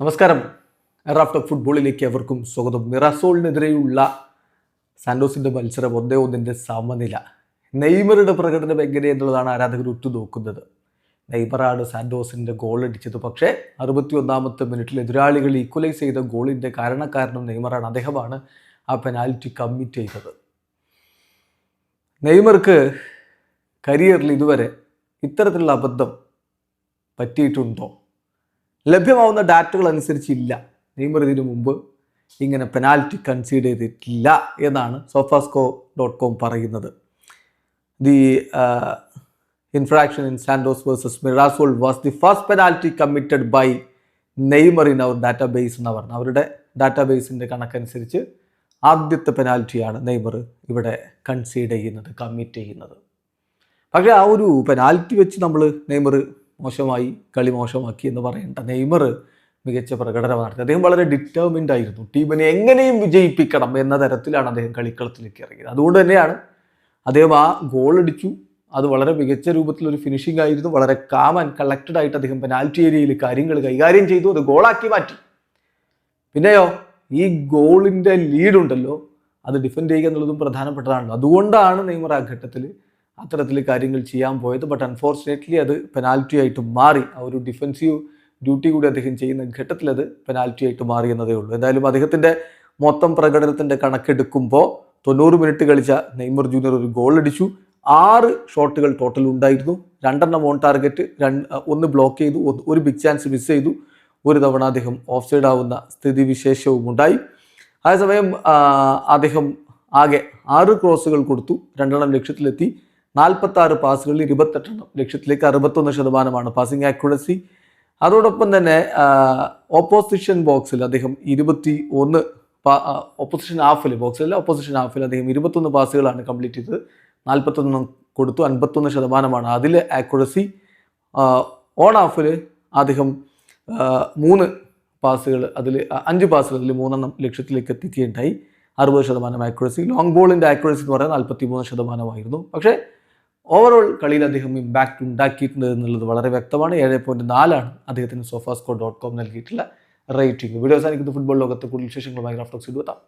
നമസ്കാരം. എറാഫ്റ്റർ ഫുട്ബോളിലേക്ക് അവർക്കും സ്വാഗതം. മിറാസോളിനെതിരെയുള്ള സാൻഡോസിന്റെ മത്സരം ഒന്നേ ഒന്നിന്റെ സമനില. നെയ്മറുടെ പ്രകടനം എന്നുള്ളതാണ് ആരാധകർ ഉറ്റുനോക്കുന്നത്. നെയ്മറാണ് സാൻഡോസിന്റെ ഗോൾ അടിച്ചത്. പക്ഷേ അറുപത്തി ഒന്നാമത്തെ മിനിറ്റിൽ എതിരാളികൾ ഈക്വലൈസ് ചെയ്ത ഗോളിന്റെ കാരണക്കാരനും നെയ്മറാണ്. അദ്ദേഹമാണ് ആ പെനാൽറ്റി കമ്മിറ്റ് ചെയ്തത്. നെയ്മർക്ക് കരിയറിൽ ഇതുവരെ ഇത്തരത്തിലുള്ള അബദ്ധം പറ്റിയിട്ടുണ്ടോ? ലഭ്യമാവുന്ന ഡാറ്റകൾ അനുസരിച്ചില്ല. നെയ്മർ ഇതിനു മുമ്പ് ഇങ്ങനെ പെനാൽറ്റി കൺസീഡ് ചെയ്തിട്ടില്ല എന്നാണ് സോഫാസ്കോ ഡോട്ട് കോം പറയുന്നത്. The infraction in Santos versus Mirassol was the first penalty committed by Neymar in our data base എന്ന് പറഞ്ഞു അവരുടെ ഡാറ്റാ ബേസിന്റെ കണക്കനുസരിച്ച് ആദ്യത്തെ പെനാൽറ്റിയാണ് നെയ്മർ ഇവിടെ കൺസീഡ് ചെയ്യുന്നത് കമ്മിറ്റ് ചെയ്യുന്നത്. പക്ഷേ ആ ഒരു പെനാൽറ്റി വെച്ച് നമ്മൾ നെയ്മർ മോശമായി കളി മോശമാക്കി എന്ന് പറയേണ്ട നെയ്മർ മികച്ച പ്രകടനം നടത്തി അദ്ദേഹം വളരെ ഡിറ്റർമിൻഡ് ആയിരുന്നു. ടീമിനെ എങ്ങനെയും വിജയിപ്പിക്കണം എന്ന തരത്തിലാണ് അദ്ദേഹം കളിക്കളത്തിലേക്ക് ഇറങ്ങിയത്. അതുകൊണ്ട് തന്നെയാണ് അദ്ദേഹം ആ ഗോൾ അടിച്ചു. അത് വളരെ മികച്ച രൂപത്തിലൊരു ഫിനിഷിംഗ് ആയിരുന്നു. വളരെ കാം കളക്റ്റഡ് ആയിട്ട് അദ്ദേഹം പെനാൽറ്റി ഏരിയയിൽ കാര്യങ്ങൾ കൈകാര്യം ചെയ്തു. അത് ഗോളാക്കി മാറ്റി. പിന്നെയോ ഈ ഗോളിന്റെ ലീഡുണ്ടല്ലോ അത് ഡിഫെൻഡ് ചെയ്യുക എന്നുള്ളതും പ്രധാനപ്പെട്ടതാണല്ലോ. അതുകൊണ്ടാണ് നെയ്മർ ആ ഘട്ടത്തിൽ അത്തരത്തിൽ കാര്യങ്ങൾ ചെയ്യാൻ പോയത്. ബട്ട് അൺഫോർച്ചുനേറ്റ്ലി അത് പെനാൽറ്റി ആയിട്ട് മാറി. ആ ഒരു ഡിഫെൻസീവ് ഡ്യൂട്ടി കൂടി അദ്ദേഹം ചെയ്യുന്ന ഘട്ടത്തിൽ അത് പെനാൽറ്റി ആയിട്ട് മാറി എന്നതേ ഉള്ളൂ. എന്തായാലും അദ്ദേഹത്തിന്റെ മൊത്തം പ്രകടനത്തിന്റെ കണക്കെടുക്കുമ്പോൾ തൊണ്ണൂറ് മിനിറ്റ് കളിച്ച നെയ്മർ ജൂനിയർ ഒരു ഗോൾ അടിച്ചു. ആറ് ഷോട്ടുകൾ ടോട്ടൽ ഉണ്ടായിരുന്നു. രണ്ടെണ്ണം ഓൺ ടാർഗറ്റ് രണ്ട് ഒന്ന് ബ്ലോക്ക് ചെയ്തു. ഒരു ബിഗ് ചാൻസ് മിസ് ചെയ്തു. ഒരു തവണ അദ്ദേഹം ഓഫ് സൈഡ് ആവുന്ന സ്ഥിതിവിശേഷവും ഉണ്ടായി. അതേസമയം അദ്ദേഹം ആകെ ആറ് ക്രോസുകൾ കൊടുത്തു. രണ്ടെണ്ണം ലക്ഷ്യത്തിലെത്തി. നാൽപ്പത്തി ആറ് പാസുകളിൽ ഇരുപത്തെട്ടെണ്ണം. ലക്ഷ്യത്തിലേക്ക് അറുപത്തൊന്ന് ശതമാനമാണ് പാസിംഗ് ആക്യുറസി അതോടൊപ്പം തന്നെ ഓപ്പോസിഷൻ ബോക്സിൽ അദ്ദേഹം ഇരുപത്തി ഒന്ന് ഓപ്പോസിഷൻ ഹാഫിൽ ബോക്സിൽ ഓപ്പോസിഷൻ ഹാഫിൽ അദ്ദേഹം ഇരുപത്തൊന്ന് പാസുകളാണ് കംപ്ലീറ്റ് ചെയ്തത്. നാൽപ്പത്തൊന്ന് കൊടുത്തു അൻപത്തൊന്ന് ശതമാനമാണ് അതിൽ ആക്യുറസി ഓൺ ഹാഫിൽ അദ്ദേഹം മൂന്ന് പാസുകൾ അതിൽ അഞ്ച് പാസുകൾ അതിൽ മൂന്നെണ്ണം ലക്ഷ്യത്തിലേക്ക് എത്തിക്കുകയുണ്ടായി. അറുപത് ശതമാനം ആക്യുറസി ലോങ് ബോളിന്റെ ആക്യുറസി എന്ന് പറയുന്നത് നാൽപ്പത്തി മൂന്ന് ശതമാനമായിരുന്നു. പക്ഷേ ഓവറോൾ കളിയിൽ അദ്ദേഹം ഇമ്പാക്റ്റ് ഉണ്ടാക്കിയിട്ടുണ്ട് എന്നുള്ളത് വളരെ വ്യക്തമാണ്. ഏഴ് പോയിന്റ് നാലാണ് അദ്ദേഹത്തിന് സോഫാസ്കോ ഡോട്ട് കോം നൽകിയിട്ടുള്ള റേറ്റിംഗ് വീഡിയോ അവസാനിക്കുന്ന. ഫുട്ബോൾ ലോകത്ത് കൂടുതൽ വിശേഷങ്ങളുമായി ഗ്രാഫ്റ്റോക്സ് എത്താം